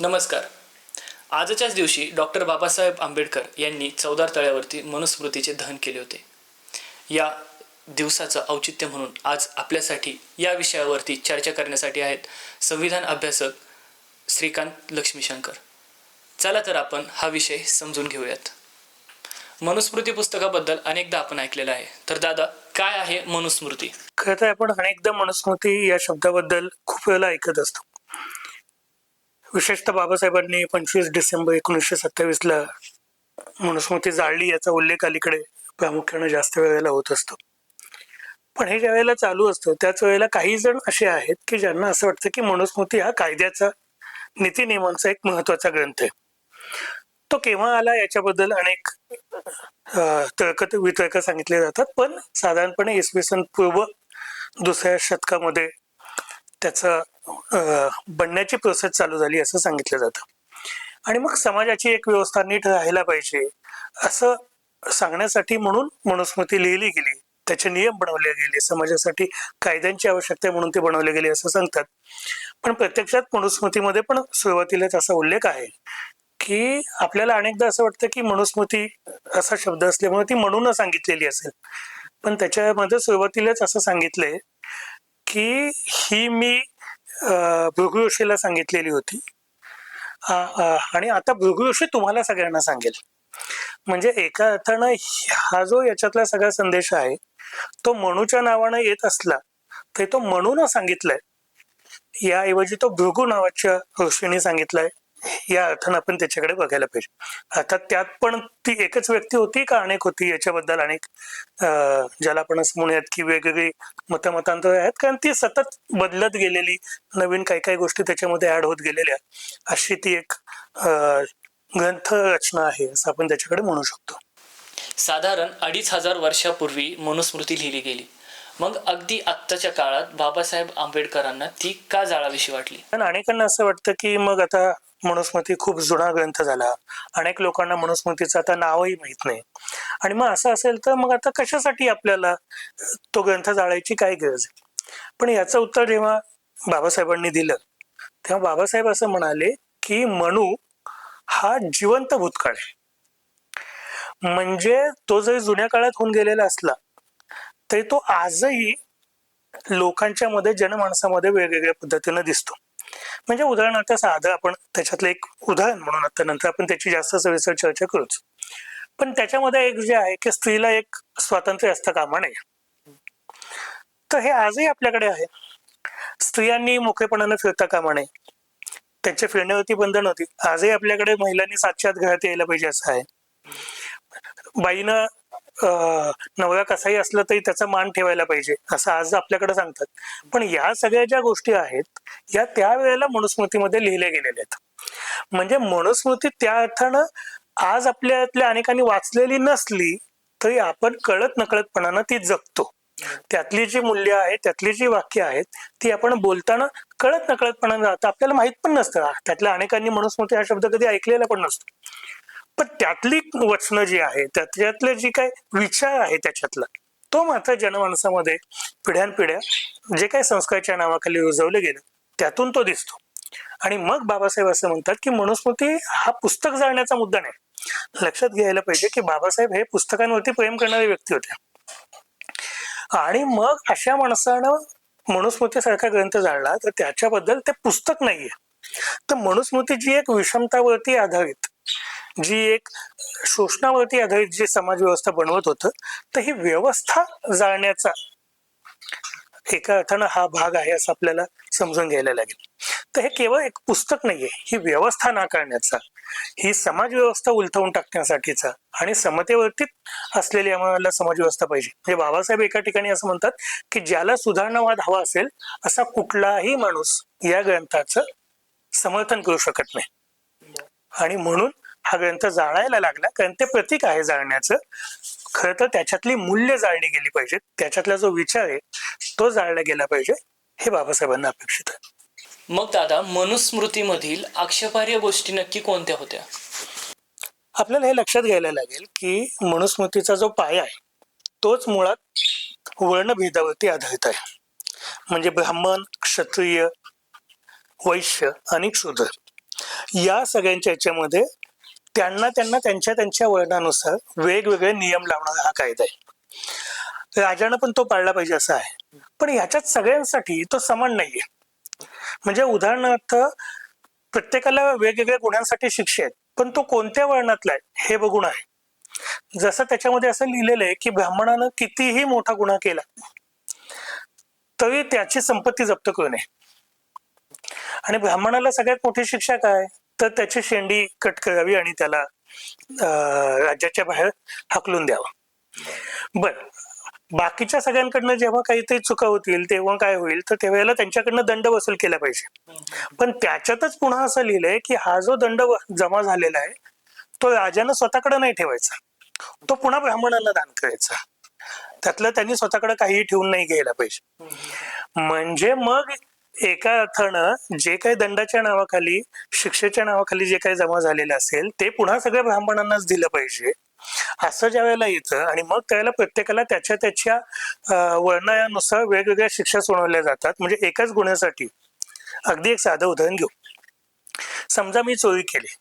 नमस्कार. आजच्याच दिवशी डॉक्टर बाबासाहेब आंबेडकर यांनी चौदार तळ्यावरती मनुस्मृतीचे दहन केले होते. या दिवसाचं औचित्य म्हणून आज आपल्यासाठी या विषयावरती चर्चा करण्यासाठी आहेत संविधान अभ्यासक श्रीकांत लक्ष्मीशंकर. चला तर आपण हा विषय समजून घेऊयात. मनुस्मृती पुस्तकाबद्दल अनेकदा आपण ऐकलेलं आहे. तर दादा काय आहे मनुस्मृती? खरं तर आपण अनेकदा मनुस्मृती या शब्दाबद्दल खूप वेळेला ऐकत असतो. विशेषतः बाबासाहेबांनी पंचवीस डिसेंबर एकोणीसशे सत्तावीसला मनुस्मृती जाळली याचा उल्लेख अलीकडे प्रामुख्याने जास्त वेळेला होत असतो. पण हे ज्या वेळेला चालू असतं त्याच वेळेला काही जण असे आहेत की ज्यांना असं वाटतं की मनुस्मृती हा कायद्याचा नीती नियमांचा एक महत्त्वाचा ग्रंथ आहे. तो केव्हा आला याच्याबद्दल अनेक तर्क वितर्क सांगितले जातात पण साधारणपणे इसवी सन पूर्व दुसऱ्या शतकामध्ये त्याचं बनण्याची प्रोसेस चालू झाली असं सांगितलं जातं. आणि मग समाजाची एक व्यवस्था नीट राहायला पाहिजे असं सांगण्यासाठी म्हणून मनुस्मृती लिहिली गेली. त्याचे नियम बनवले गेले. समाजासाठी कायद्यांची आवश्यकता म्हणून ते बनवले गेले असं सांगतात. पण प्रत्यक्षात मनुस्मृतीमध्ये पण सुरुवातीलाच असा उल्लेख आहे की आपल्याला अनेकदा असं वाटतं की मनुस्मृती असा शब्द असल्यामुळे ती म्हणून सांगितलेली असेल. पण त्याच्यामध्ये सुरुवातीलाच असं सांगितलंय की ही मी अं, भृगु ऋषीला सांगितलेली होती. आणि आता भृगु ऋषी तुम्हाला सगळ्यांना सांगेल. म्हणजे एका अर्थानं हा जो याच्यातला सगळा संदेश आहे तो मनूच्या नावानं येत असला तरी तो म्हणून सांगितलाय. याऐवजी तो भृगू नावाच्या ऋषीने सांगितलाय. या अर्थानं आपण त्याच्याकडे बघायला पाहिजे. अर्थात त्यात पण ती एकच व्यक्ती होती का अनेक होती? याच्याबद्दल अनेक ज्याला आपण असं म्हणूयात की वेगवेगळी मतमतांतर आहेत. कारण ती सतत बदलत गेलेली नवीन काही काही गोष्टी त्याच्यामध्ये ऍड होत गेलेल्या अशी ती एक ग्रंथ रचना आहे असं आपण त्याच्याकडे म्हणू शकतो. साधारण अडीच हजार वर्षापूर्वी मनुस्मृती लिहिली गेली. मग अगदी आत्ताच्या काळात बाबासाहेब आंबेडकरांना ती का जाळावीशी वाटली? पण अनेकांना असं वाटतं की मग आता मनुस्मृती खूप जुना ग्रंथ झाला. अनेक लोकांना मनुस्मृतीचं आता नावही माहीत नाही. आणि मग असं असेल तर मग आता कशासाठी आपल्याला तो ग्रंथ जाळायची काय गरज आहे? पण याचं उत्तर जेव्हा बाबासाहेबांनी दिलं तेव्हा बाबासाहेब असं म्हणाले की मनू हा जिवंत भूतकाळ आहे. म्हणजे तो जरी जुन्या काळात होऊन गेलेला असला तरी तो आजही लोकांच्या मध्ये जनमानसामध्ये वेगवेगळ्या पद्धतीनं दिसतो. म्हणजे उदाहरणार्थ साधं आपण त्याच्यातलं एक उदाहरण म्हणून आता नंतर आपण त्याची जास्त सविस्तर चर्चा करूच. पण त्याच्यामध्ये एक जे आहे की स्त्रीला एक स्वातंत्र्य असतं कामा नये तर हे आजही आपल्याकडे आहे. स्त्रियांनी मोकळेपणानं फिरता कामा नये त्यांच्या फिरण्यावरती बंधन होती. आजही आपल्याकडे महिलांनी सातच्या आत घरात यायला पाहिजे असं आहे. बाईनं नवरा कसाही असलं तरी त्याचा मान ठेवायला पाहिजे असं आज आपल्याकडे सांगतात. पण या सगळ्या ज्या गोष्टी आहेत या त्यावेळेला मनुस्मृतीमध्ये लिहिल्या गेलेल्या आहेत. म्हणजे मनुस्मृती त्या अर्थानं आज आपल्यातल्या अनेकांनी वाचलेली नसली तरी आपण कळत नकळतपणानं ती जगतो. त्यातली जी मूल्य आहेत त्यातली जी वाक्य आहेत ती आपण बोलताना कळत नकळतपणानं जातं आपल्याला माहीत पण नसतं. त्यातल्या अनेकांनी मनुस्मृती हा शब्द कधी ऐकलेला पण नसतो. पण त्यातली वचनं जी आहे त्यातले जी काय विचार आहे त्याच्यातला तो मात्र जनमानसामध्ये पिढ्यानपिढ्या जे काही संस्कारच्या नावाखाली रुजवले गेलं त्यातून तो दिसतो. आणि मग बाबासाहेब असं म्हणतात की मनुस्मृती हा पुस्तक जाळण्याचा मुद्दा नाही. लक्षात घ्यायला पाहिजे की बाबासाहेब हे पुस्तकांवरती प्रेम करणारे व्यक्ती होते. आणि मग अशा माणसानं मनुस्मृतीसारखा ग्रंथ जाळला तर त्याच्याबद्दल ते पुस्तक नाहीये. तर मनुस्मृती जी एक विषमतावरती आधारित जी एक शोषणावरती आधारित जी समाज व्यवस्था बनवत होतं तर ही व्यवस्था जाळण्याचा एका अर्थानं हा भाग आहे असं आपल्याला समजून घ्यायला लागेल. तर हे केवळ एक पुस्तक नाहीये ही व्यवस्था नाकारण्याचा ही समाज व्यवस्था उलथवून टाकण्यासाठीचा आणि समतेवरती असलेली आम्हाला समाज व्यवस्था पाहिजे. म्हणजे बाबासाहेब एका ठिकाणी असं म्हणतात की ज्याला सुधारणावाद हवा असेल असा कुठलाही माणूस या ग्रंथाचं समर्थन करू शकत नाही. आणि म्हणून हा ग्रंथ जाळायला लागला. कारण ते प्रतीक आहे जाळण्याचं. खरं तर त्याच्यातली मूल्य जाळली गेली पाहिजेत त्याच्यातला जो विचार आहे तो जाळला गेला पाहिजे. हे बाबासाहेबांना अपेक्षित आहे. मग दादा मनुस्मृतीमधील आक्षेपार्ह गोष्टी नक्की कोणत्या होत्या? आपल्याला हे लक्षात घ्यायला लागेल की मनुस्मृतीचा जो पाया आहे तोच मुळात वर्णभेदावरती आधारित आहे. म्हणजे ब्राह्मण क्षत्रिय वैश्य आणि शूद्र या सगळ्यांच्या याच्यामध्ये त्यांना त्यांना त्यांच्या त्यांच्या वळणानुसार वेगवेगळे नियम लावणारा हा कायदा आहे. राजानं पण तो पाळला पाहिजे असा आहे. पण ह्याच्यात सगळ्यांसाठी तो समान नाहीये. म्हणजे उदाहरणार्थ प्रत्येकाला वेगवेगळ्या गुन्ह्यांसाठी शिक्षा आहेत पण तो कोणत्या वळणातला आहे हे बघून आहे. जसं त्याच्यामध्ये असं लिहिलेलं आहे की ब्राह्मणानं कितीही मोठा गुन्हा केला तरी त्याची संपत्ती जप्त करू नये. आणि ब्राह्मणाला सगळ्यात मोठी शिक्षा काय? तर त्याची शेंडी कट करावी आणि त्याला राज्याच्या बाहेर हाकलून द्यावं. बर. बाकीच्या सगळ्यांकडनं जेव्हा काहीतरी चुका होतील तेव्हा काय होईल तर तेव्हा त्यांच्याकडनं दंड वसूल केला पाहिजे. पण त्याच्यातच पुन्हा असं लिहिलंय की हा जो दंड व- जमा झालेला आहे तो राजानं स्वतःकडे नाही ठेवायचा. तो पुन्हा ब्राह्मणांना दान करायचा. त्यातलं त्यांनी स्वतःकडे काही ठेवून नाही घ्यायला पाहिजे. म्हणजे मग एका अर्थानं जे काही दंडाच्या नावाखाली शिक्षेच्या नावाखाली जे काही जमा झालेलं असेल ते पुन्हा सगळ्या ब्राह्मणांनाच दिलं पाहिजे. असं ज्या वेळेला येतं आणि मग त्यावेळेला प्रत्येकाला त्याच्या त्याच्या अं, वर्णानुसार वेगवेगळ्या शिक्षा सुनावल्या जातात. म्हणजे एकाच गुन्ह्यासाठी. अगदी एक साधं उदाहरण घेऊ. समजा मी चोरी केली.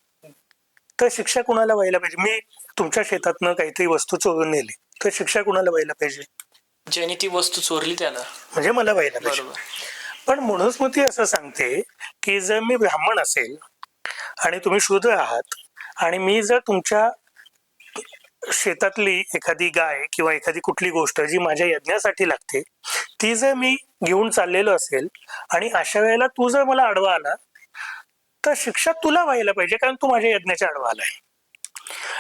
तर शिक्षा कुणाला व्हायला पाहिजे? मी तुमच्या शेतातनं काहीतरी वस्तू चोरून नेली. तर शिक्षा कुणाला व्हायला पाहिजे? ज्याने ती वस्तू चोरली त्याला. म्हणजे मला व्हायला पाहिजे. बरोबर. पण मनुस्मृती असं सांगते की जर मी ब्राह्मण असेल आणि तुम्ही शूद्र आहात आणि मी जर तुमच्या शेतातली एखादी गाय किंवा एखादी कुठली गोष्ट जी माझ्या यज्ञासाठी लागते ती जर मी घेऊन चाललेलो असेल आणि अशा वेळेला तू जर मला आडवा आला तर शिक्षा तुला व्हायला पाहिजे कारण तू माझ्या यज्ञाच्या आडवा आलाय.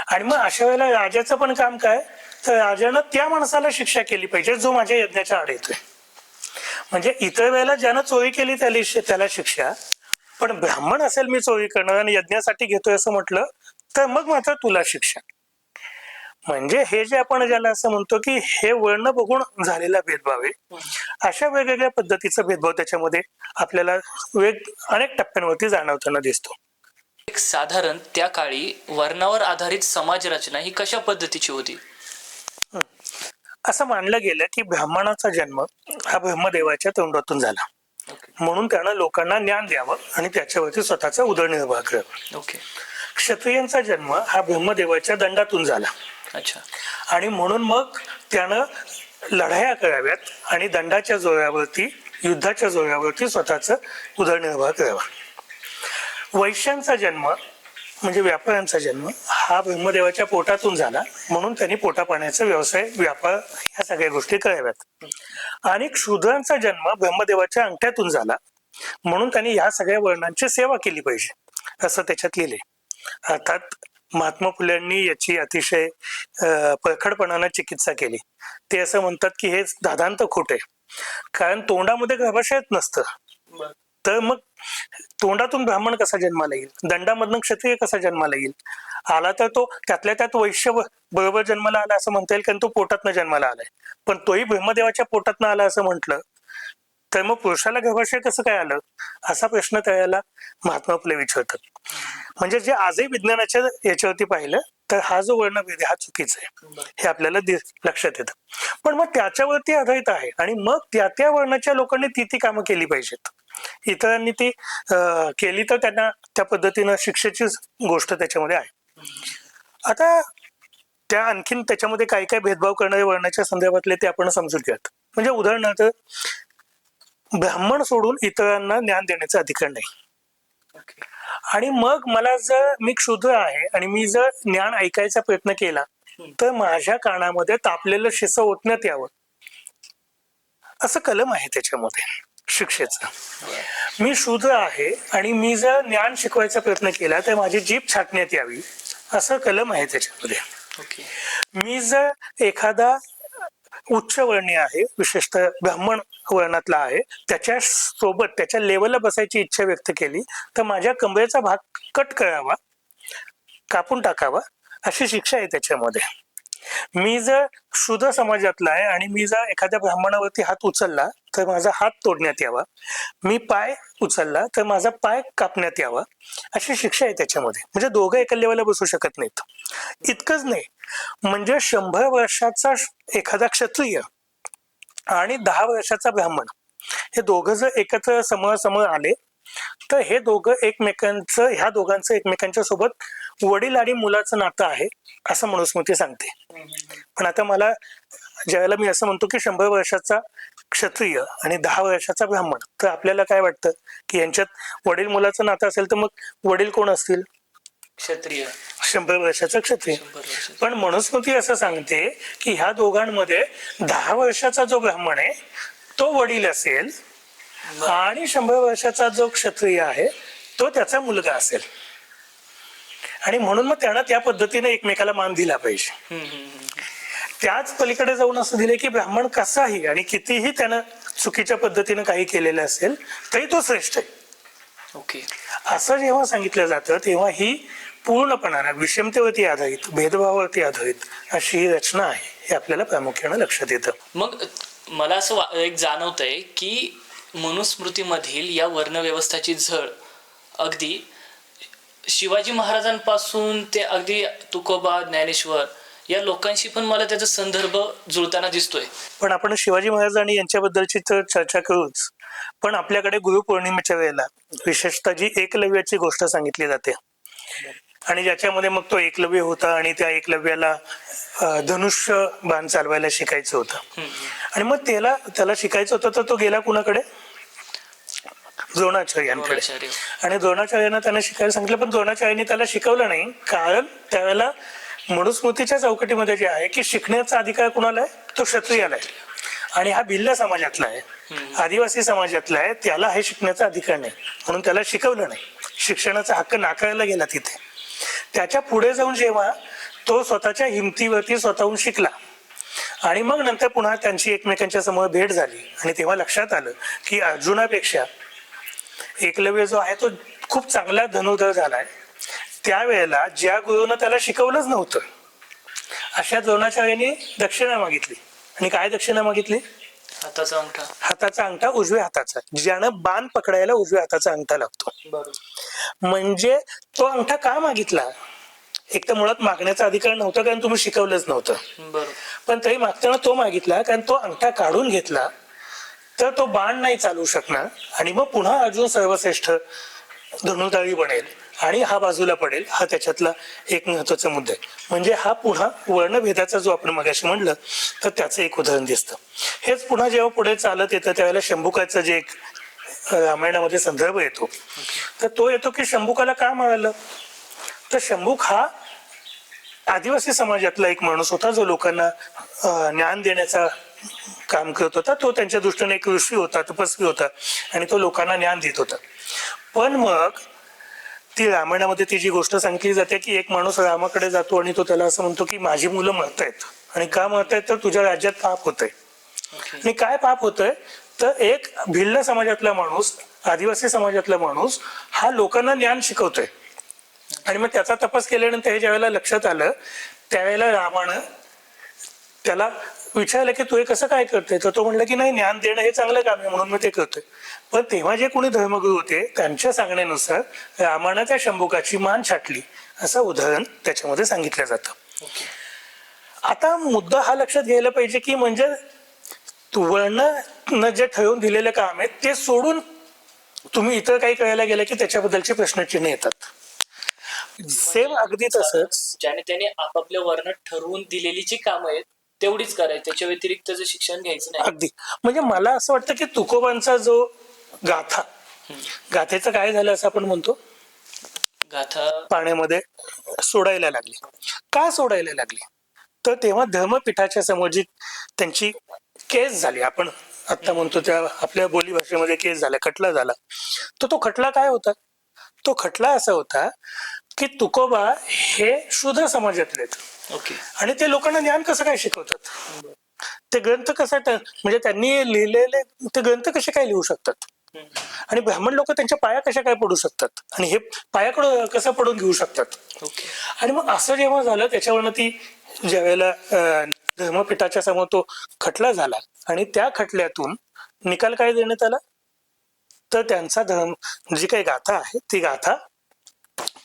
आणि मग अशा वेळेला राजाचं पण काम काय? तर राजानं त्या माणसाला शिक्षा केली पाहिजे जो माझ्या यज्ञाच्या आड येतोय. म्हणजे इतर वेळेला ज्यानं चोरी केली त्याला त्याला शिक्षा पण ब्राह्मण असेल मी चोरी करणार आणि यज्ञासाठी घेतोय असं म्हटलं तर मग मात्र तुला शिक्षा. म्हणजे हे जे आपण ज्याला असं म्हणतो की हे वर्ण बघून झालेला भेदभाव आहे अशा वेगवेगळ्या पद्धतीचा भेदभाव त्याच्यामध्ये आपल्याला वेग अनेक टप्प्यांवरती जाणवताना दिसतो. एक साधारण त्या काळी वर्णावर आधारित समाज रचना ही कशा पद्धतीची होती? असं मानलं गेलं की ब्राह्मणाचा जन्म हा ब्रह्मदेवाच्या तोंडातून झाला. म्हणून त्यानं लोकांना ज्ञान द्यावं आणि त्याच्यावरती स्वतःचा उदरनिर्वाह करावा. ओके क्षत्रियांचा जन्म हा ब्रह्मदेवाच्या दंडातून झाला. अच्छा. आणि म्हणून मग त्यानं लढाया कराव्यात आणि दंडाच्या जोरावरती युद्धाच्या जोरावरती स्वतःचा उदरनिर्वाह करावा. वैश्यांचा जन्म म्हणजे व्यापाऱ्यांचा जन्म हा ब्रह्मदेवाच्या पोटातून झाला. म्हणून त्यांनी पोटापाण्याचा व्यवसाय व्यापार या सगळ्या गोष्टी कराव्यात. आणि शूद्रांचा जन्म ब्रह्मदेवाच्या अंगठ्यातून झाला. म्हणून त्यांनी ह्या सगळ्या वर्णांची सेवा केली पाहिजे. असं त्याच्यात लिहिले अर्थात महात्मा फुल्यांनी याची अतिशय परखडपणानं चिकित्सा केली. ते असं म्हणतात की हे दादांत खोट आहे. कारण तोंडामध्ये गर्भाशयच नसतं. तर मग तोंडातून ब्राह्मण कसा जन्माला येईल? दंडामधनं क्षत्रिय कसा जन्माला येईल? आला तर तो त्यातल्या त्यात वैश्य बरोबर जन्माला आला असं म्हणता येईल कारण तो पोटातनं जन्माला आलाय. पण तोही ब्रह्मदेवाच्या पोटातनं आला असं म्हटलं तर मग पुरुषाला गर्भाशय कसं काय आलं? असा प्रश्न त्याला महात्मा फुले विचारतात. म्हणजे जे आजही विज्ञानाच्या याच्यावरती पाहिलं तर हा जो वर्णभेद हा चुकीचा आहे. हे आपल्याला लक्षात येतं. पण मग त्याच्यावरती आधारित आहे. आणि मग त्या त्या वर्णाच्या लोकांनी ती ती कामं केली पाहिजेत. इतरांनी ती केली तर त्यांना त्या पद्धतीनं शिक्षेची गोष्ट त्याच्यामध्ये आहे. आता त्या आणखीन त्याच्यामध्ये काय काय भेदभाव करणारे वर्णाच्या संदर्भातले ते आपण समजून घेऊयात. म्हणजे उदाहरणार्थ ब्राह्मण सोडून इतरांना ज्ञान देण्याचा अधिकार नाही. आणि मग मला जर मी क्षुद्र आहे आणि मी जर ज्ञान ऐकायचा प्रयत्न केला तर माझ्या कानामध्ये तापलेलं शिस ओतण्यात यावं. असं कलम आहे त्याच्यामध्ये. शिक्षेचं. मी शूद्र आहे आणि मी जर ज्ञान शिकवायचा प्रयत्न केला तर माझी जीभ छाटण्यात यावी असं कलम आहे त्याच्यामध्ये. ओके. मी जर एखादा उच्च वर्णीय आहे विशेषतः ब्राह्मण वर्णातला आहे त्याच्या सोबत त्याच्या लेवलला बसायची इच्छा व्यक्त केली तर माझ्या कमरेचा भाग कट करावा कापून टाकावा अशी शिक्षा आहे त्याच्यामध्ये. मी जर शूद्र समाजातला आहे आणि मी जर एखाद्या ब्राह्मणावरती हात उचलला तर माझा हात तोडण्यात यावा. मी पाय उचलला तर माझा पाय कापण्यात यावा. अशी शिक्षा आहे त्याच्यामध्ये. म्हणजे दोघं एका लेवलला बसू शकत नाहीत. इतकंच नाही. म्हणजे शंभर वर्षाचा एखादा क्षत्रिय आणि दहा वर्षाचा ब्राह्मण हे दोघं जर एकत्र समोर समोर आले तर हे दोघं एकमेकांचं ह्या दोघांचं एकमेकांच्या सोबत वडील आणि मुलाचं नातं आहे असं मनुस्मृती सांगते. पण आता मला ज्यावेळेला मी असं म्हणतो की शंभर वर्षाचा क्षत्रिय आणि दहा वर्षाचा ब्राह्मण. तर आपल्याला काय वाटतं? की यांच्यात वडील मुलाचं नातं असेल तर मग वडील कोण असतील? क्षत्रिय. शंभर वर्षाचा क्षत्रिय. पण मनुस्मृती असं सांगते की ह्या दोघांमध्ये दहा वर्षाचा जो ब्राह्मण आहे तो वडील असेल आणि शंभर वर्षाचा जो क्षत्रिय आहे तो त्याचा मुलगा असेल. आणि म्हणून मग त्यानं त्या पद्धतीने एकमेकाला मान दिला पाहिजे. त्याच पलीकडे जाऊन असं दिले की ब्राह्मण कसाही आणि कितीही त्यानं चुकीच्या पद्धतीनं काही केलेलं असेल तरी तो श्रेष्ठ आहे. ओके. असं जेव्हा सांगितलं जातं तेव्हा ही पूर्णपणानं विषमतेवरती आधारित भेदभावावरती आधारित अशी ही रचना आहे हे आपल्याला प्रामुख्यानं लक्षात येतं. मग मला असं एक जाणवतंय की मनुस्मृतीमधील या वर्णव्यवस्थाची झळ अगदी शिवाजी महाराजांपासून ते अगदी तुकोबा ज्ञानेश्वर या लोकांशी पण मला त्याचा संदर्भ जुळताना दिसतोय. पण आपण शिवाजी महाराज आणि यांच्याबद्दलची तर चर्चा करूच. पण आपल्याकडे गुरुपौर्णिमेच्या वेळेला विशेषतः जी एकलव्याची गोष्ट सांगितली जाते. आणि ज्याच्यामध्ये मग तो एकलव्य होता आणि त्या एकलव्याला धनुष्य बाण चालवायला शिकायचं होतं. आणि मग त्याला त्याला शिकायचं होतं तर तो गेला कुणाकडे? द्रोणाचार्यांकडे. द्रोणाचार्य. आणि द्रोणाचार्यांना त्याने शिकायला सांगितलं पण द्रोणाचार्यांनी त्याला शिकवलं नाही. कारण त्यावेळेला मनुस्मृतीच्या चौकटीमध्ये जे आहे की शिकण्याचा अधिकार कुणाला आहे? तो क्षत्रियाला आहे. आणि हा भिल्ल समाजातला आहे. आदिवासी समाजातला आहे. त्याला हे शिकण्याचा अधिकार नाही. म्हणून त्याला शिकवलं नाही. शिक्षणाचा हक्क नाकारला गेला तिथे. त्याच्या पुढे जाऊन जेव्हा तो स्वतःच्या हिमतीवरती स्वतःहून शिकला. आणि मग नंतर पुन्हा त्यांची एकमेकांच्या समोर भेट झाली. आणि तेव्हा लक्षात आलं की अर्जुनापेक्षा एकलव्य जो आहे तो खूप चांगला धनुर्धर झालाय त्यावेळेला ज्या गुरुनं त्याला शिकवलंच नव्हतं अशा द्रोणाचार्याने दक्षिणा मागितली. आणि काय दक्षिणा मागितली? हाताचा अंगठा. हाताचा अंगठा उजव्या हाताचा. ज्यानं बाण पकडायला उजव्या हाताचा अंगठा लागतो. म्हणजे तो अंगठा का मागितला? एक तर मुळात मागण्याचा अधिकार नव्हता कारण तुम्ही शिकवलंच नव्हतं. बरोबर. पण तरी मागताना तो मागितला कारण तो अंगठा काढून घेतला तर तो बाण नाही चालू शकणार. आणि मग पुन्हा अर्जुन सर्वश्रेष्ठ धनुर्धारी बनेल. आणि हा बाजूला पडेल हा त्याच्यातला एक महत्त्वाचा मुद्दा आहे. म्हणजे हा पुन्हा वर्णभेदाचा जो आपण मगाशी म्हणलं तर त्याचं एक उदाहरण दिसतं. हेच पुन्हा जेव्हा पुढे चालत येतं त्यावेळेला शंभुकाचं जे एक रामायणामध्ये संदर्भ येतो. तर तो येतो की शंभुकाला का मिळालं तर शंभूक हा आदिवासी समाजातला एक माणूस होता जो लोकांना ज्ञान देण्याचा काम करत होता. तो त्यांच्या दृष्टीने एक ऋषी होता तपस्वी होता आणि तो लोकांना ज्ञान देत होता. पण मग ती रामायणामध्ये ती जी गोष्ट सांगितली जाते की एक माणूस रामाकडे जातो आणि तो त्याला असं म्हणतो की माझी मुलं मरतायत. आणि का मरतायत? तर तुझ्या राज्यात पाप होतंय. ओके. आणि काय पाप होतंय? तर एक भिल्ल समाजातला माणूस आदिवासी समाजातला माणूस हा लोकांना ज्ञान शिकवतोय. आणि मग त्याचा तपास केल्यानंतर हे ज्यावेळेला लक्षात आलं त्यावेळेला रामानं त्याला विचारलं की तू हे कसं काय करतोय? तर तो म्हणला की नाही ज्ञान देणं हे चांगलं काम आहे म्हणून मी ते करतोय. पण तेव्हा जे कोणी धर्मगुरू होते त्यांच्या सांगण्यानुसार रामानं त्या शंभुकाची मान छाटली. असं उदाहरण त्याच्यामध्ये सांगितलं जातं. आता मुद्दा हा लक्षात घ्यायला पाहिजे की म्हणजे वर्ण जे ठरवून दिलेलं काम आहे ते सोडून तुम्ही इतर काही करायला गेलं की त्याच्याबद्दलचे प्रश्नचिन्ह येतात. सेम अगदी तसंच ज्याने त्याने आपापल्या वर्णात ठरवून दिलेली जी कामं आहेत तेवढीच करायची. त्याच्या व्यतिरिक्तचं शिक्षण घ्यायचं नाही. अगदी. म्हणजे मला असं वाटतं की तुकोबांचा जो गाथा गाथेचं काय झालं असं आपण म्हणतो? गाथा पाण्यामध्ये सोडायला लागली. का सोडायला लागली? तर तेव्हा धर्मपीठाच्या समोर जी त्यांची केस झाली आपण आता म्हणतो त्या आपल्या बोली भाषेमध्ये केस झाला खटला झाला. तर तो खटला काय होता? तो खटला असा होता की तुकोबा हे शूद्र समाजातले आहेत. ओके. आणि ते लोकांना ज्ञान कसं काय शिकवतात? ते ग्रंथ कसं म्हणजे त्यांनी लिहिलेले ते ग्रंथ कसे काय लिहू शकतात? आणि ब्राह्मण लोक त्यांच्या पाया कशा काय पडू शकतात? आणि हे पायाकडं कसं पडून घेऊ शकतात? आणि मग असं जेव्हा झालं त्याच्यावरनं ती ज्या वेळेला धर्मपीठाच्या समोर तो खटला झाला आणि त्या खटल्यातून निकाल काय देण्यात आला? तर त्यांचा धर्म जी काही गाथा आहे ती गाथा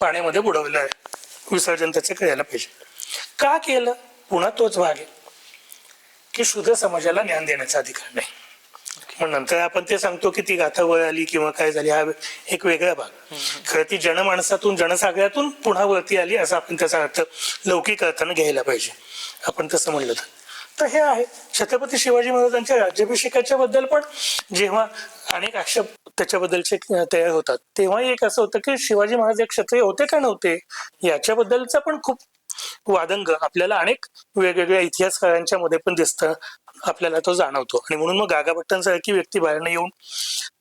पाण्यामध्ये बुडवलं आहे. विसर्जन त्याचं करायला पाहिजे. का केलं? पुन्हा तोच भाग आहे. की शुद्ध समाजाला ज्ञान देण्याचा अधिकार नाही. मग नंतर आपण ते सांगतो की ती गाथा वर आली किंवा काय झाली हा एक वेगळा भाग. खरं ती जनमानसातून जनसागरातून पुन्हा वरती आली असं आपण त्याचा अर्थ लौकिक अर्थानं घ्यायला पाहिजे. आपण तसं म्हणलं तर. तर हे आहे छत्रपती शिवाजी महाराजांच्या राज्याभिषेकाच्या बद्दल पण जेव्हा अनेक आक्षेप त्याच्याबद्दलचे तयार होतात तेव्हाही एक असं होतं की शिवाजी महाराज एक क्षत्रिय होते का नव्हते? याच्याबद्दलचा पण खूप वादंग आपल्याला अनेक वेगवेगळ्या इतिहासकारांच्या मध्ये पण दिसतं आपल्याला तो जाणवतो. आणि म्हणून मग गागाभट्टांसारखी व्यक्ती बाहेरनं येऊन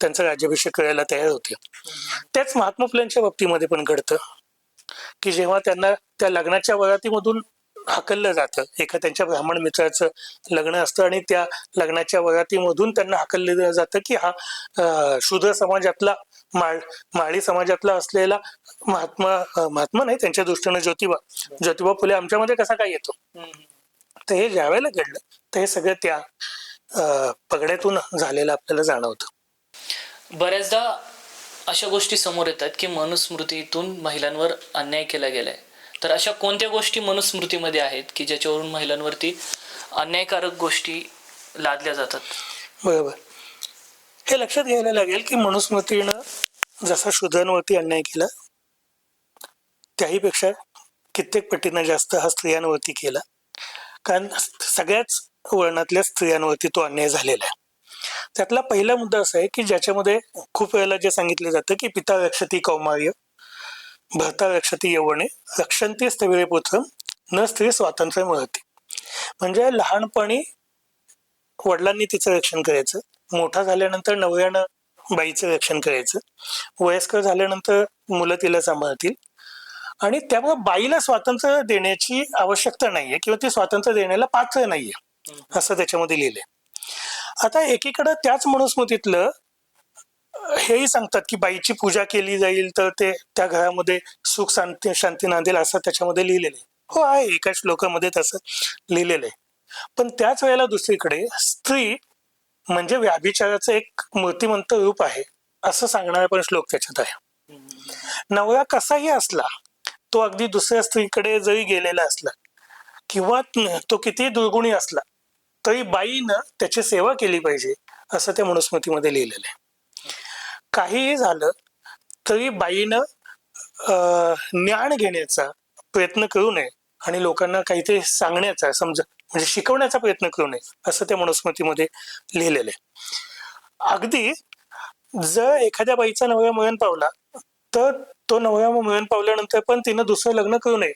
त्यांचा राज्याभिषेक करायला तयार होते. त्याच महात्मा फुलेंच्या बाबतीमध्ये पण घडतं की जेव्हा त्यांना त्या लग्नाच्या वरातीमधून हाकललं जातं. एका त्यांच्या ब्राह्मण मित्राचं लग्न असतं आणि त्या लग्नाच्या वरातीमधून त्यांना हाकललं जातं की हा अं, शूद्र समाजातला माळ माळी समाजातला असलेला महात्मा महात्मा नाही त्यांच्या दृष्टीनं ज्योतिबा. ज्योतिबा फुले आमच्यामध्ये कसा काय येतो? तर हे ज्या वेळेला घडलं तर हे सगळं त्या अं, पगड्यातून झालेलं आपल्याला जाणवतं. बऱ्याचदा अशा गोष्टी समोर येतात की मनुस्मृतीतून महिलांवर अन्याय केला गेलाय. तर अशा कोणत्या गोष्टी मनुस्मृतीमध्ये आहेत की ज्याच्यावरून महिलांवरती अन्यायकारक गोष्टी लादल्या जातात? बरोबर. हे लक्षात घ्यायला लागेल की मनुस्मृतीनं जसा शुद्धांवरती अन्याय केला त्याहीपेक्षा कित्येक पटीनं जास्त हा स्त्रियांवरती केला. कारण सगळ्याच वर्णातल्या स्त्रियांवरती तो अन्याय झालेला आहे. त्यातला पहिला मुद्दा असा आहे की ज्याच्यामध्ये खूप वेळेला जे सांगितलं जातं की पिता रक्षती कौमार्य भरता रक्षती यवणे रक्षंती स्थविरे पुत्र न स्त्री स्वातंत्र्य मिळते. म्हणजे लहानपणी वडिलांनी तिचं रक्षण करायचं मोठा झाल्यानंतर नवऱ्यानं बाईचं रक्षण करायचं वयस्कर झाल्यानंतर मुलं तिला सांभाळतील. आणि त्यामुळे बाईला स्वातंत्र्य देण्याची आवश्यकता नाहीये किंवा ती स्वातंत्र्य देण्याला पात्र नाहीये असं त्याच्यामध्ये लिहिलंय. आता एकीकडं त्याच मनुस्मृतीतलं हेही सांगतात की बाईची पूजा केली जाईल तर ते त्या घरामध्ये सुख शांती शांती नांदेल असं त्याच्यामध्ये लिहिलेलं आहे. हो आहे. एका श्लोकामध्ये तसं लिहिलेलं आहे. पण त्याच वेळेला दुसरीकडे स्त्री म्हणजे व्याभिचाराचं एक मूर्तिमंत रूप आहे असं सांगणारा पण श्लोक त्याच्यात आहे. नवरा कसाही असला तो अगदी दुसऱ्या स्त्रीकडे जरी गेलेला असला किंवा तो किती दुर्गुणी असला तरी बाईनं त्याची सेवा केली पाहिजे असं त्या मनुस्मृतीमध्ये लिहिलेलं आहे. काहीही झालं तरी बाईनं ज्ञान घेण्याचा प्रयत्न करू नये आणि लोकांना काहीतरी सांगण्याचा समजा म्हणजे शिकवण्याचा प्रयत्न करू नये असं त्या मनुस्मृतीमध्ये लिहिलेलं आहे. अगदी जर एखाद्या बाईचा नवरा मरण पावला तर तो नवरा मरण पावल्यानंतर पण तिनं दुसरं लग्न करू नये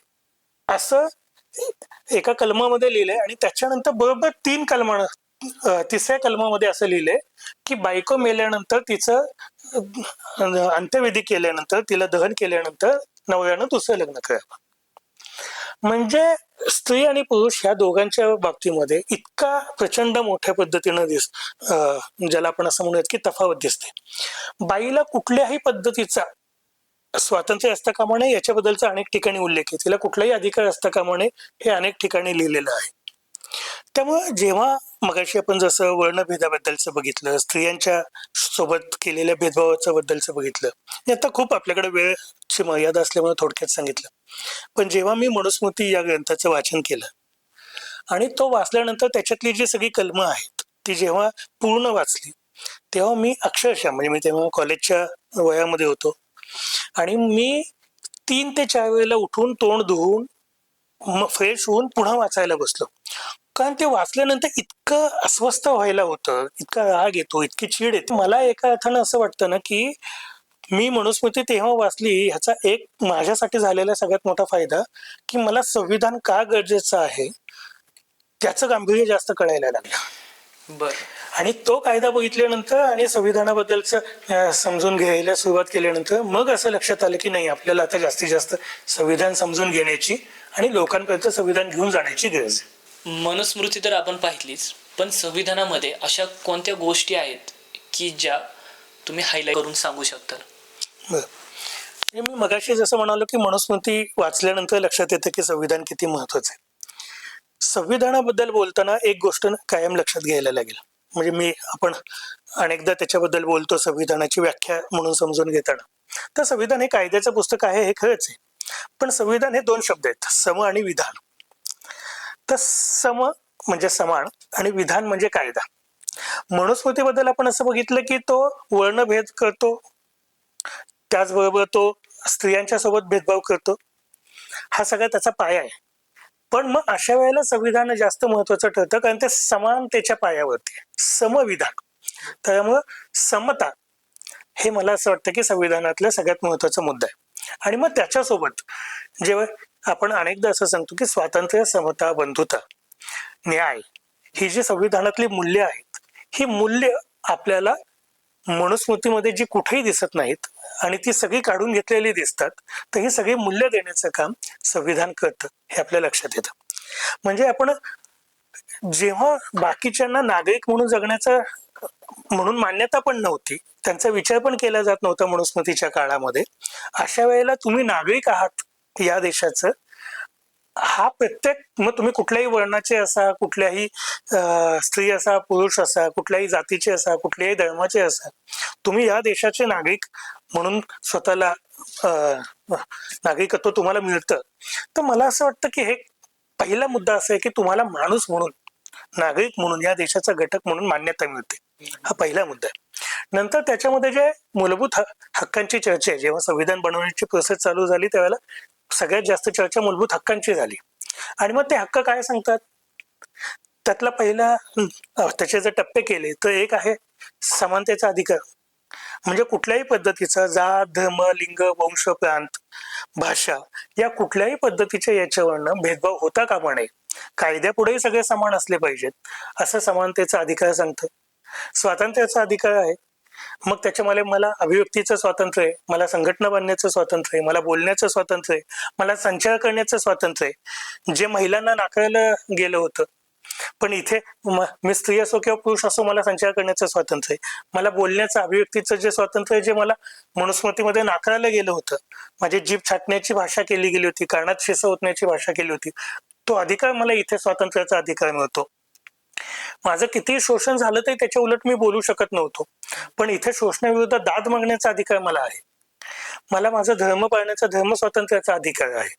असं एका कलमामध्ये लिहिलंय आणि त्याच्यानंतर बरोबर तीन कलमा तिसऱ्या कलमामध्ये असं लिहिलंय की बायको मेल्यानंतर तिचं अंत्यविधी केल्यानंतर तिला दहन केल्यानंतर नवऱ्यानं दुसरं लग्न करावं म्हणजे स्त्री आणि पुरुष ह्या दोघांच्या बाबतीमध्ये इतका प्रचंड मोठ्या पद्धतीनं दिस ज्याला आपण असं म्हणूयात की तफावत दिसते. बाईला कुठल्याही पद्धतीचा स्वातंत्र्य असता कामा नये याच्याबद्दलचा अनेक ठिकाणी उल्लेख आहे. तिला कुठलाही अधिकार असता कामा नये हे अनेक ठिकाणी लिहिलेलं आहे. त्यामुळे जेव्हा मगाशी आपण जसं वर्णभेदाबद्दलचं बघितलं स्त्रियांच्या सोबत केलेल्या भेदभावाचं बद्दलचं बघितलं हे आता खूप आपल्याकडे वेळची मर्यादा असल्यामुळे थोडक्यात सांगितलं. पण जेव्हा मी मनुस्मृती या ग्रंथाचं वाचन केलं आणि तो वाचल्यानंतर त्याच्यातली जी सगळी कलमं आहेत ती जेव्हा पूर्ण वाचली तेव्हा मी अक्षरशः म्हणजे मी तेव्हा कॉलेजच्या वयामध्ये होतो आणि मी तीन ते चार वेळेला उठून तोंड धुवून फ्रेश होऊन पुन्हा वाचायला बसलो. कारण ते वाचल्यानंतर इतकं अस्वस्थ व्हायला होतं इतका राग येतो इतकी चीड येते. मला एका अर्थानं असं वाटतं ना की मी मनुस्मृती तेव्हा वाचली ह्याचा एक माझ्यासाठी झालेला सगळ्यात मोठा फायदा की मला संविधान का गरजेचं आहे त्याचं गांभीर्य जास्त कळायला लागलं. बर. आणि तो कायदा बघितल्यानंतर आणि संविधानाबद्दलचं समजून घ्यायला सुरुवात केल्यानंतर मग असं लक्षात आलं की नाही आपल्याला आता जास्तीत जास्त संविधान समजून घेण्याची आणि लोकांपर्यंत संविधान घेऊन जाण्याची गरज आहे. मनुस्मृती तर आपण पाहिलीच पण संविधानामध्ये अशा कोणत्या गोष्टी आहेत की ज्या तुम्ही हायलाईट करून सांगू शकता? म्हणजे मी मगाशी जसं म्हणालो की मनुस्मृती वाचल्यानंतर लक्षात येतं की संविधान किती महत्वाचं आहे. संविधानाबद्दल बोलताना एक गोष्ट कायम लक्षात घ्यायला लागेल. म्हणजे मी आपण अनेकदा त्याच्याबद्दल बोलतो संविधानाची व्याख्या म्हणून समजून घेताना. तर संविधान हे कायद्याचं पुस्तक आहे हे खरंच आहे. पण संविधान हे दोन शब्द आहेत सम आणि विधान. तर सम म्हणजे समान आणि विधान म्हणजे कायदा. मनुस्मृतीबद्दल आपण असं बघितलं की तो वर्णभेद करतो. त्याचबरोबर तो स्त्रियांच्या सोबत भेदभाव करतो. हा सगळा त्याचा पाया आहे. पण मग अशा वेळेला संविधान जास्त महत्वाचं ठरतं कारण ते समानतेच्या पायावरती समविधान. त्यामुळं समता हे मला असं वाटतं की संविधानातला सगळ्यात महत्त्वाचा मुद्दा आहे. आणि मग त्याच्यासोबत जेव्हा आपण अनेकदा असं सांगतो की स्वातंत्र्य समता बंधुता न्याय ही जी संविधानातली मूल्य आहेत ही मूल्य आपल्याला मनुस्मृतीमध्ये जी कुठेही दिसत नाहीत आणि ती सगळी काढून घेतलेली दिसतात तर ही सगळी मूल्य देण्याचं काम संविधान करतं हे आपल्या लक्षात येतं. म्हणजे आपण जेव्हा बाकीच्यांना नागरिक म्हणून जगण्याचं म्हणून मान्यता पण नव्हती त्यांचा विचार पण केला जात नव्हता मनुस्मृतीच्या काळामध्ये अशा वेळेला तुम्ही नागरिक आहात या देशाचं. हा प्रत्येक मग तुम्ही कुठल्याही वर्णाचे असा कुठल्याही स्त्री असा पुरुष असा कुठल्याही जातीचे असा कुठल्याही धर्माचे असा तुम्ही या देशाचे नागरिक म्हणून स्वतःला नागरिकत्व तुम्हाला मिळतं. तर मला असं वाटतं की हे पहिला मुद्दा असा आहे की तुम्हाला माणूस म्हणून नागरिक म्हणून या देशाचा घटक म्हणून मान्यता मिळते. हा पहिला मुद्दा आहे. नंतर त्याच्यामध्ये जे मूलभूत हक्कांची चर्चा आहे. जेव्हा संविधान बनवण्याची प्रोसेस चालू झाली त्यावेळेला सगळ्यात जास्त चर्चा मूलभूत हक्कांची झाली. आणि मग ते हक्क काय सांगतात? त्यातला पहिला त्याचे जर टप्पे केले तर एक आहे समानतेचा अधिकार. म्हणजे कुठल्याही पद्धतीचा जात धर्म लिंग वंश प्रांत भाषा या कुठल्याही पद्धतीच्या याच्यावरनं भेदभाव होता कामा नये. कायद्यापुढेही सगळे समान असले पाहिजेत. असं समानतेचा अधिकार सांगतं. स्वातंत्र्याचा अधिकार आहे. मग त्याच्यामध्ये मला अभिव्यक्तीचं स्वातंत्र्य आहे मला संघटना बांधण्याचं स्वातंत्र्य आहे मला बोलण्याचं स्वातंत्र्य आहे मला संचार करण्याचं स्वातंत्र्य आहे. जे महिलांना नाकारलं गेलं होतं पण इथे मी स्त्री असो किंवा पुरुष असो मला संचार करण्याचं स्वातंत्र्य आहे. मला बोलण्याचं अभिव्यक्तीचं जे स्वातंत्र्य आहे जे मला मनुस्मृतीमध्ये नाकारलं गेलं होतं माझी जीभ छाटण्याची भाषा केली गेली होती कानात शिस ओतण्याची भाषा केली होती तो अधिकार मला इथे स्वातंत्र्याचा अधिकार मिळतो. माझं कितीही शोषण झालं तरी त्याच्या उलट मी बोलू शकत नव्हतो. पण इथे शोषणाविरुद्ध दाद मागण्याचा अधिकार मला आहे. मला माझा धर्म पाळण्याचा धर्म स्वातंत्र्याचा अधिकार आहे.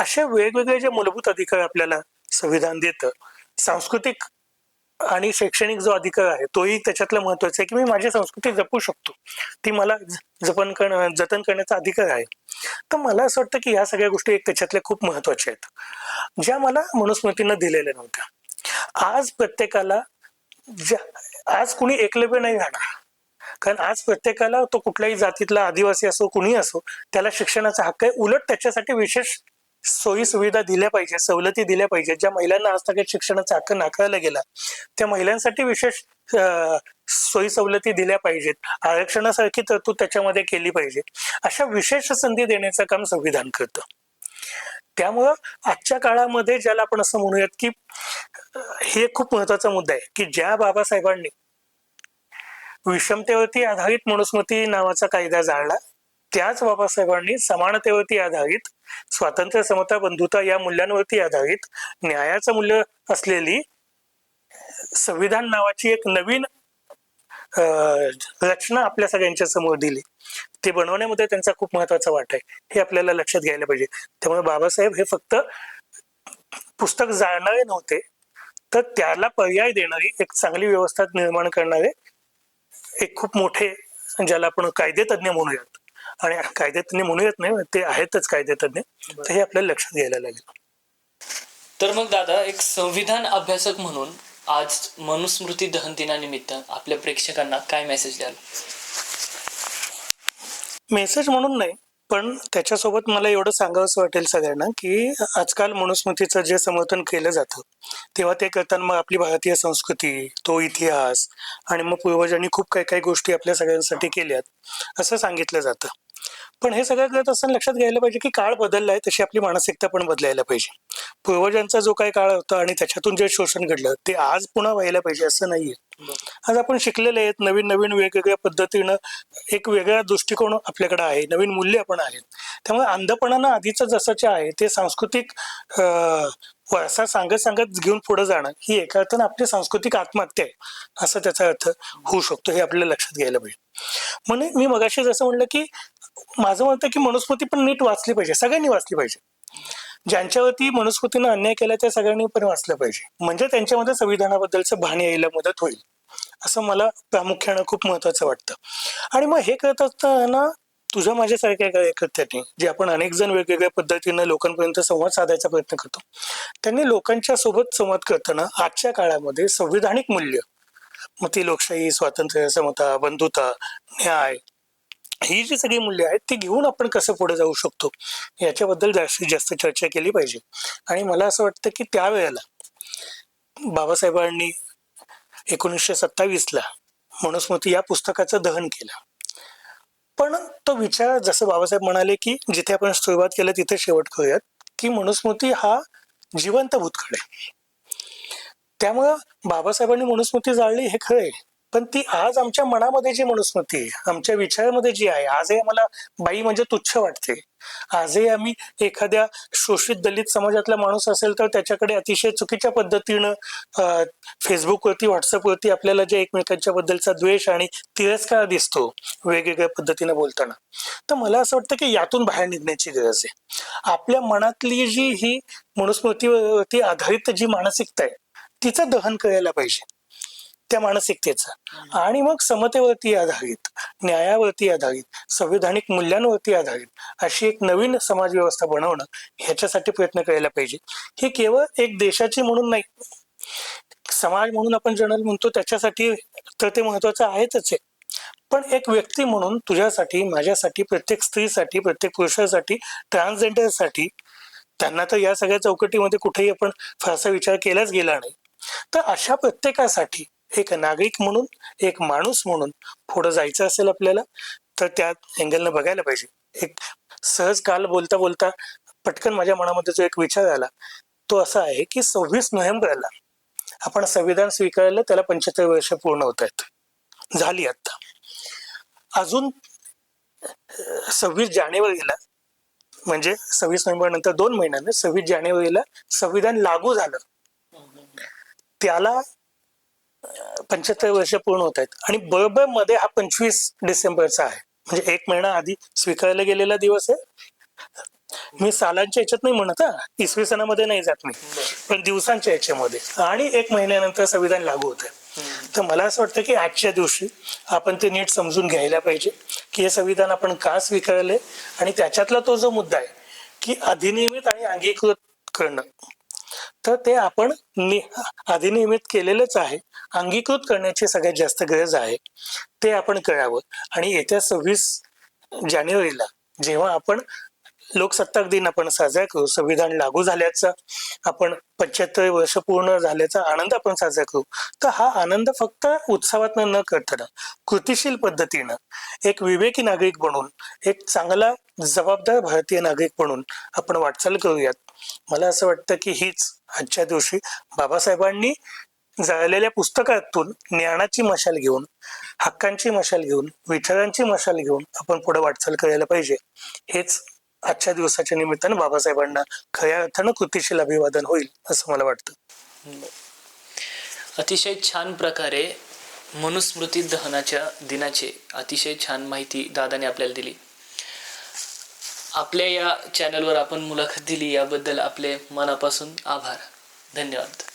असे वेगवेगळे जे मूलभूत अधिकार आपल्याला संविधान देतं सांस्कृतिक आणि शैक्षणिक जो अधिकार आहे तोही त्याच्यातला महत्त्वाचा आहे की मी माझी संस्कृती जपू शकतो. ती मला जपन करण जतन करण्याचा अधिकार आहे. तर मला असं वाटतं की या सगळ्या गोष्टी एक त्याच्यातल्या खूप महत्त्वाच्या आहेत. ज्या मला मनुस्मृतीनं दिलेल्या नव्हत्या. आज प्रत्येकाला ज्या आज कुणी एकलव्य नाही राहणार. कारण आज प्रत्येकाला तो कुठल्याही जातीतला आदिवासी असो कुणी असो त्याला शिक्षणाचा हक्क आहे. उलट त्याच्यासाठी विशेष सोयी सुविधा दिल्या पाहिजे सवलती दिल्या पाहिजेत ज्या महिलांना आज आजतागत शिक्षणाचा हक्क नाकारला गेला त्या महिलांसाठी विशेष सोयी सवलती दिल्या पाहिजेत. आरक्षणासारखी तरतूद त्याच्यामध्ये केली पाहिजे. अशा विशेष संधी देण्याचं काम संविधान करतं. त्यामुळं आजच्या काळामध्ये ज्याला आपण असं म्हणूयात की हे खूप महत्त्वाचा मुद्दा आहे की ज्या बाबासाहेबांनी विषमतेवरती आधारित मनुस्मृती नावाचा कायदा जाळला त्याच बाबासाहेबांनी समानतेवरती आधारित स्वातंत्र्य समता बंधुता या मूल्यांवरती आधारित न्यायाचं मूल्य असलेली संविधान नावाची एक नवीन रचना आपल्या सगळ्यांच्या समोर दिली. ते बनवण्यामध्ये त्यांचा खूप महत्त्वाचा वाटा आहे. हे आपल्याला लक्षात घ्यायला पाहिजे. त्यामुळे बाबासाहेब हे फक्त पुस्तक जाणणारे नव्हते तर त्याला पर्याय देणारी एक चांगली व्यवस्था निर्माण करणारे एक खूप मोठे ज्याला आपण कायदेतज्ञ म्हणूयात. आणि कायदेतज्ञ म्हणूयात नाही ते आहेतच कायदेतज्ञ. तर हे आपल्याला लक्षात घ्यायला लागेल. तर मग दादा एक संविधान अभ्यासक म्हणून आज मनुस्मृती दहन दिनानिमित्त आपल्या प्रेक्षकांना काय मेसेज द्याल? मेसेज म्हणून नाही पण त्याच्यासोबत मला एवढं सांगावंसं वाटेल सगळ्यांना की आजकाल मनुस्मृतीचं जे समर्थन केलं जातं तेव्हा ते करताना मग आपली भारतीय संस्कृती तो इतिहास आणि मग पूर्वजांनी खूप काही काही गोष्टी आपल्या सगळ्यांसाठी केल्यात असं सांगितलं जातं. पण हे सगळं करत असताना लक्षात घ्यायला पाहिजे की काळ बदललाय तशी आपली मानसिकता पण बदलायला पाहिजे. पूर्वजांचा जो काही काळ होता आणि त्याच्यातून जे शोषण घडलं ते आज पुन्हा व्हायला पाहिजे असं नाहीये. आज आपण शिकलेले आहेत नवीन नवीन वेगवेगळ्या पद्धतीनं एक वेगळा दृष्टिकोन आपल्याकडे आहे नवीन मूल्य आपण आहेत. त्यामुळे अंधपणानं आधीचं जसंचे आहे ते सांस्कृतिक अं, वारसा सांगत सांगत घेऊन पुढे जाणं ही एका अर्थानं आपली सांस्कृतिक आत्महत्या आहे असं त्याचा अर्थ होऊ शकतो हे आपल्याला लक्षात घ्यायला पाहिजे. म्हणून मी मगाशी जसं म्हणलं की माझं म्हणतं की मनुस्मृती पण नीट वाचली पाहिजे सगळ्यांनी वाचली पाहिजे. ज्यांच्यावरती मनुस्मृतीनं अन्याय केला त्या सगळ्यांनी पण वाचलं पाहिजे. म्हणजे त्यांच्यामध्ये संविधानाबद्दलचं भान यायला मदत होईल असं मला प्रामुख्यानं खूप महत्वाचं वाटतं. आणि मग हे करत असताना तुझ्या माझ्यासारख्या कार्यकर्त्यांनी जे आपण अनेक जण वेगवेगळ्या पद्धतीनं लोकांपर्यंत संवाद साधायचा प्रयत्न करतो त्यांनी लोकांच्या सोबत संवाद करताना आजच्या काळामध्ये संविधानिक मूल्य मग ती लोकशाही स्वातंत्र्य समता बंधुता न्याय ही जी सगळी मूल्य आहेत ती घेऊन आपण कसं पुढे जाऊ शकतो? याच्याबद्दल जास्तीत जास्त चर्चा केली पाहिजे. आणि मला असं वाटतं की त्यावेळेला बाबासाहेबांनी एकोणीसशे सत्तावीसला मनुस्मृती या पुस्तकाचं दहन केलं. पण तो विचार जसं बाबासाहेब म्हणाले की जिथे आपण सुरुवात केलं तिथे शेवट करूयात की मनुस्मृती हा जिवंत भूतकाळ आहे. त्यामुळं बाबासाहेबांनी मनुस्मृती जाळली हे खरं आहे. पण ती आज आमच्या मनामध्ये जी मनुस्मृती आहे आमच्या विचारामध्ये जी आहे आजही आम्हाला बाई म्हणजे तुच्छ वाटते. आजही आम्ही एखाद्या शोषित दलित समाजातला माणूस असेल तर त्याच्याकडे अतिशय चुकीच्या पद्धतीनं फेसबुकवरती व्हॉट्सअपवरती आपल्याला जे एकमेकांच्या बद्दलचा द्वेष आणि तिरस्कार दिसतो वेगवेगळ्या पद्धतीनं बोलताना. तर मला असं वाटतं की यातून बाहेर निघण्याची गरज आहे. आपल्या मनातली जी ही मनुस्मृतीवरती आधारित जी मानसिकता आहे तिचं दहन करायला पाहिजे. त्या मानसिकतेचं. आणि मग समतेवरती आधारित न्यायावरती आधारित संविधानिक मूल्यांवरती आधारित अशी एक नवीन समाज व्यवस्था बनवणं ह्याच्यासाठी प्रयत्न करायला पाहिजे. हे केवळ एक देशाची म्हणून नाही. समाज म्हणून आपण जर्नल म्हणतो त्याच्यासाठी तर ते महत्वाचं आहेच आहे पण एक व्यक्ती म्हणून तुझ्यासाठी माझ्यासाठी प्रत्येक स्त्रीसाठी प्रत्येक पुरुषासाठी ट्रान्सजेंडरसाठी त्यांना तर या सगळ्या चौकटीमध्ये कुठेही आपण फारसा विचार केलाच गेला नाही. तर अशा प्रत्येकासाठी एक नागरिक म्हणून एक माणूस म्हणून पुढे जायचं असेल आपल्याला तर त्या अँगलनं बघायला पाहिजे. एक सहज काल बोलता बोलता पटकन माझ्या मनामध्ये जो एक विचार आला तो असा आहे की सव्वीस नोव्हेंबरला आपण संविधान स्वीकारलं त्याला पंच्याहत्तर वर्ष पूर्ण होत आहेत. झाली आता अजून सव्वीस जानेवारीला म्हणजे सव्वीस नोव्हेंबर नंतर दोन महिन्यानं सव्वीस जानेवारीला संविधान लागू झालं. त्याला पंच्याहत्तर वर्ष पूर्ण होत आहेत. आणि बरोबर मध्ये हा पंचवीस डिसेंबरचा आहे. म्हणजे एक महिना आधी स्वीकारला गेलेला दिवस आहे. मी सालांच्या याच्यात नाही म्हणत हा. इसवी सणामध्ये नाही जात मी. पण दिवसांच्या याच्यामध्ये. आणि एक महिन्यानंतर संविधान लागू होत आहे तर मला असं वाटतं की आजच्या दिवशी आपण ते नीट समजून घ्यायला पाहिजे की हे संविधान आपण का स्वीकारले? आणि त्याच्यातला तो जो मुद्दा आहे की अधिनियमित आणि अंगीकृत करणं. तर ते आपण नि अधिनियमित केलेलंच आहे. अंगीकृत करण्याची सगळ्यात जास्त गरज आहे. ते आपण करावं आणि येत्या सव्वीस जानेवारीला जेव्हा आपण लोकसत्ताक दिन आपण साजरा करू. संविधान लागू झाल्याचा आपण पंच्याहत्तर वर्ष पूर्ण झाल्याचा आनंद आपण साजरा करू. तर हा आनंद फक्त उत्सवात न करताना कृतिशील पद्धतीनं एक विवेकी नागरिक बनून एक चांगला जबाबदार भारतीय नागरिक बनून आपण वाटचाल करूयात. मला असं वाटतं की हीच आजच्या दिवशी बाबासाहेबांनी जळलेल्या पुस्तकातून ज्ञानाची मशाल घेऊन हक्कांची मशाल घेऊन विचारांची मशाल घेऊन आपण पुढे वाटचाल करायला पाहिजे. हेच आजच्या दिवसाच्या निमित्तानं बाबासाहेबांना खऱ्या अर्थानं कृतीशील अभिवादन होईल असं मला वाटतं. अतिशय छान प्रकारे मनुस्मृती दहनाच्या दिनाचे अतिशय छान माहिती दादाने आपल्याला दिली. आपल्या या चॅनलवर आपण मुलाखत दिली याबद्दल आपले मनापासून आभार. धन्यवाद.